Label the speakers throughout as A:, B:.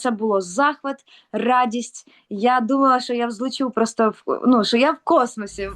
A: Це було захват, радість. Я думала, що я взлечу просто в ну, що я в космосі.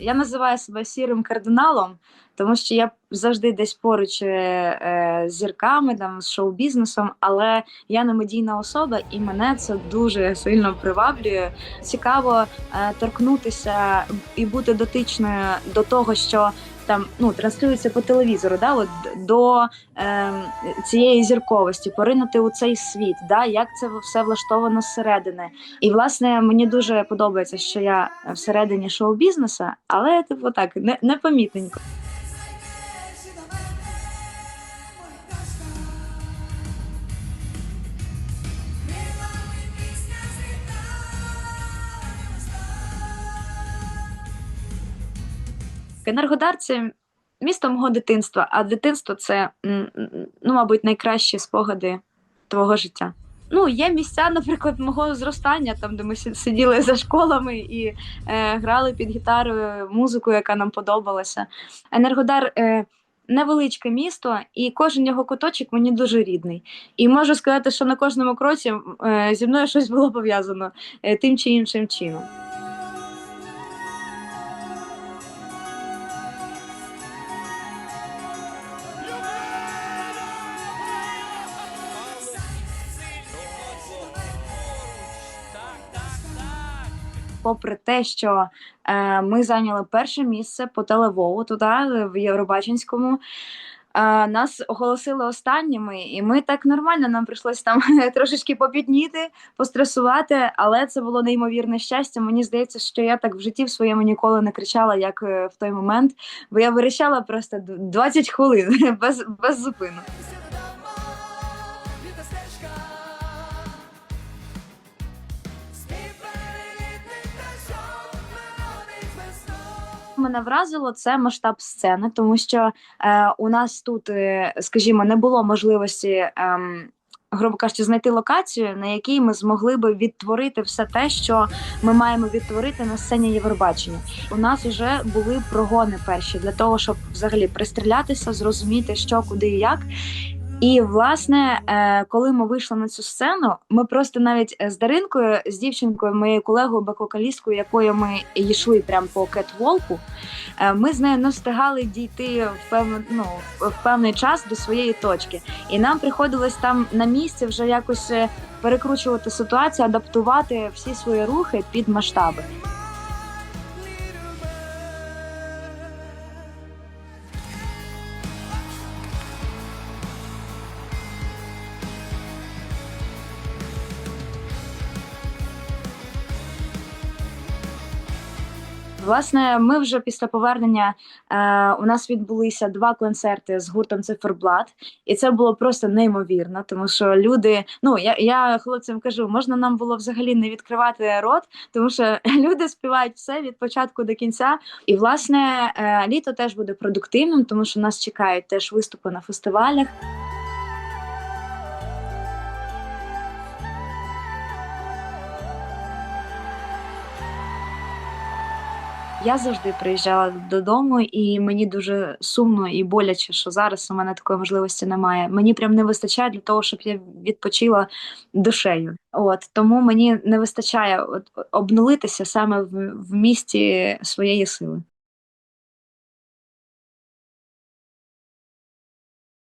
A: Я називаю себе сірим кардиналом, тому що я завжди десь поруч е, е, з зірками, там з шоу-бізнесом, але я не медійна особа, і мене це дуже сильно приваблює. Цікаво е, торкнутися і бути дотичною до того, що там ну транслюється по телевізору, да, от до е, цієї зірковості, поринути у цей світ, да, як це все влаштовано зсередини. І власне мені дуже подобається, що я всередині шоу-бізнесу, але типу так не, непомітненько. Енергодар це місто мого дитинства, а дитинство це, ну, мабуть, найкращі спогади твого життя. Ну, є місця, наприклад, мого зростання, там, де ми сиділи за школами і е, грали під гітарою музику, яка нам подобалася. Енергодар е, невеличке місто, і кожен його куточок мені дуже рідний. І можу сказати, що на кожному кроці е, зі мною щось було пов'язано е, тим чи іншим чином. Попри те, що е, ми зайняли перше місце по телевоу туди, в Євробаченському. е, Нас оголосили останніми, і ми так нормально. Нам прийшлося там трошечки попітніти, постресувати, але це було неймовірне щастя. Мені здається, що я так в житті в своєму ніколи не кричала, як е, в той момент, бо я вирішала просто 20 хвилин без, без зупину. Мене вразило це масштаб сцени, тому що е, у нас тут, е, скажімо, не було можливості. ем, Грубо кажучи, знайти локацію, на якій ми змогли би відтворити все те, що ми маємо відтворити на сцені Євробачення. У нас вже були прогони перші для того, щоб взагалі пристрілятися, зрозуміти, що, куди і як. І власне, е, коли ми вийшли на цю сцену, ми просто навіть з Даринкою, з дівчинкою, моєю колегою, бек-вокалісткою, якою ми йшли прямо по кетволку, е, ми з нею не встигали дійти в певну, ну, в певний час до своєї точки. І нам приходилось там на місці вже якось е, перекручувати ситуацію, адаптувати всі свої рухи під масштаби. Власне, ми вже після повернення е, у нас відбулися два концерти з гуртом Циферблат, і це було просто неймовірно, тому що люди. Ну я, я хлопцям кажу, можна нам було взагалі не відкривати рот, тому що люди співають все від початку до кінця. І власне е, літо теж буде продуктивним, тому що нас чекають теж виступи на фестивалях. Я завжди приїжджала додому, і мені дуже сумно і боляче, що зараз у мене такої можливості немає. Мені прям не вистачає для того, щоб я відпочила душею. От тому мені не вистачає от, обнулитися саме в, в місті своєї сили.